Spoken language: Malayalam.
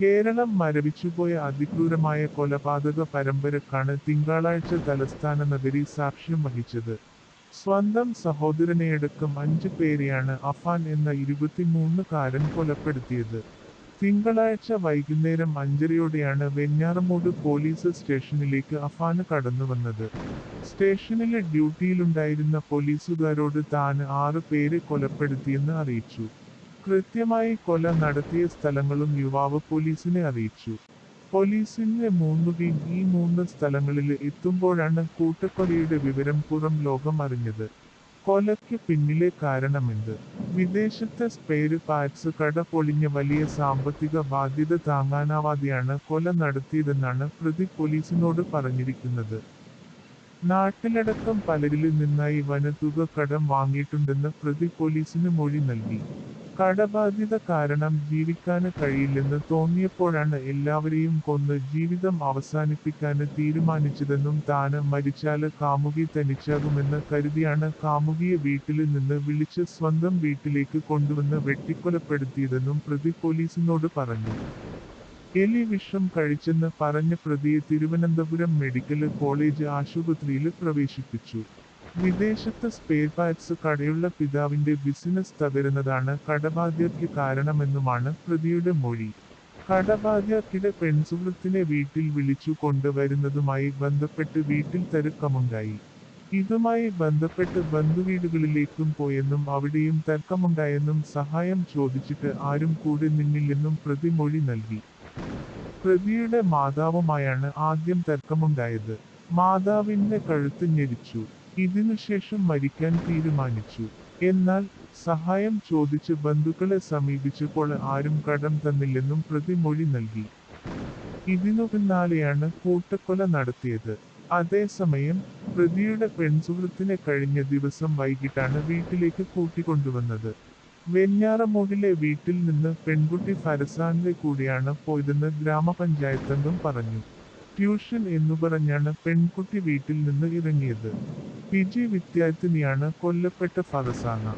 കേരളം മരവിച്ചുപോയ അതിക്രൂരമായ കൊലപാതക പരമ്പരക്കാണ് തിങ്കളാഴ്ച തലസ്ഥാന നഗരി സാക്ഷ്യം വഹിച്ചത്. സ്വന്തം സഹോദരനെയടക്കം അഞ്ചു പേരെയാണ് അഫാൻ എന്ന ഇരുപത്തിമൂന്നുകാരൻ കൊലപ്പെടുത്തിയത്. തിങ്കളാഴ്ച വൈകുന്നേരം അഞ്ചരയോടെയാണ് വെഞ്ഞാറമൂട് പോലീസ് സ്റ്റേഷനിലേക്ക് അഫാന് കടന്നുവന്നത്. സ്റ്റേഷനിലെ ഡ്യൂട്ടിയിലുണ്ടായിരുന്ന പോലീസുകാരോട് താൻ ആറ് പേരെ കൊലപ്പെടുത്തിയെന്ന് അറിയിച്ചു. കൃത്യമായി കൊല നടത്തിയ സ്ഥലങ്ങളും യുവാവ് പോലീസിനെ അറിയിച്ചു. പോലീസിന്റെ മൂന്ന് ടീം ഈ മൂന്ന് സ്ഥലങ്ങളിൽ എത്തുമ്പോഴാണ് കൂട്ടക്കൊലയുടെ വിവരം പുറം ലോകം അറിഞ്ഞത്. കൊലയ്ക്ക് പിന്നിലെ കാരണമെന്ത്? വിദേശത്തെ സ്പെയർ പാർട്സ് കട പൊളിഞ്ഞ വലിയ സാമ്പത്തിക ബാധ്യത താങ്ങാനാവാതെയാണ് കൊല നടത്തിയതെന്നാണ് പ്രതി പോലീസിനോട് പറഞ്ഞിരിക്കുന്നത്. നാട്ടിലടക്കം പലരിൽ നിന്നായി വനതുക കടം വാങ്ങിയിട്ടുണ്ടെന്ന് പ്രതി പോലീസിന് മൊഴി നൽകി. കടബാധ്യത കാരണം ജീവിക്കാന് കഴിയില്ലെന്ന് തോന്നിയപ്പോഴാണ് എല്ലാവരെയും കൊന്ന് ജീവിതം അവസാനിപ്പിക്കാന് തീരുമാനിച്ചതെന്നും താന് മരിച്ചാൽ കാമുകി തനിച്ചാകുമെന്ന് കരുതിയാണ് കാമുകിയെ വീട്ടിൽ നിന്ന് വിളിച്ച് സ്വന്തം വീട്ടിലേക്ക് കൊണ്ടുവന്ന് വെട്ടിക്കൊലപ്പെടുത്തിയതെന്നും പ്രതി പോലീസിനോട് പറഞ്ഞു. എലി വിഷം കഴിച്ചെന്ന് പറഞ്ഞ പ്രതിയെ തിരുവനന്തപുരം മെഡിക്കൽ കോളേജ് ആശുപത്രിയിൽ പ്രവേശിപ്പിച്ചു. വിദേശത്ത് സ്പെയർ പാർട്സ് കടയുള്ള പിതാവിന്റെ ബിസിനസ് തകരുന്നതാണ് കടബാധ്യതയ്ക്ക് കാരണമെന്നുമാണ് പ്രതിയുടെ മൊഴി. കടബാധ്യക്കിടെ പെൺസുഹൃത്തിനെ വീട്ടിൽ വിളിച്ചു കൊണ്ടുവരുന്നതുമായി ബന്ധപ്പെട്ട് വീട്ടിൽ തർക്കമുണ്ടായി. ഇതുമായി ബന്ധപ്പെട്ട് ബന്ധുവീടുകളിലേക്കും പോയെന്നും അവിടെയും തർക്കമുണ്ടായെന്നും സഹായം ചോദിച്ചിട്ട് ആരും കൂടെ നിന്നില്ലെന്നും പ്രതി മൊഴി നൽകി. പ്രതിയുടെ മാതാവുമായാണ് ആദ്യം തർക്കമുണ്ടായത്. മാതാവിന്റെ കഴുത്ത് ഞെരിച്ചു. ഇതിനുശേഷം മരിക്കാൻ തീരുമാനിച്ചു. എന്നാൽ സഹായം ചോദിച്ച് ബന്ധുക്കളെ സമീപിച്ചപ്പോൾ ആരും കടം തന്നില്ലെന്നും പ്രതിമൊഴി നൽകി. ഇതിനു പിന്നാലെയാണ് കൂട്ടക്കൊല നടത്തിയത്. അതേസമയം പ്രതിയുടെ പെൺസുഹൃത്തിനെ കഴിഞ്ഞ ദിവസം വൈകിട്ടാണ് വീട്ടിലേക്ക് കൂട്ടിക്കൊണ്ടുവന്നത്. വെഞ്ഞാറമൂടിലെ വീട്ടിൽ നിന്ന് പെൺകുട്ടി ഫരസാനിലെ കൂടിയാണ് പോയതെന്ന് ഗ്രാമപഞ്ചായത്തംഗം പറഞ്ഞു. ട്യൂഷൻ എന്നു പറഞ്ഞാണ് പെൺകുട്ടി വീട്ടിൽ നിന്ന് ഇറങ്ങിയത്. പി ജി വിദ്യാർത്ഥിനിയാണ് കൊല്ലപ്പെട്ട ഫറസാന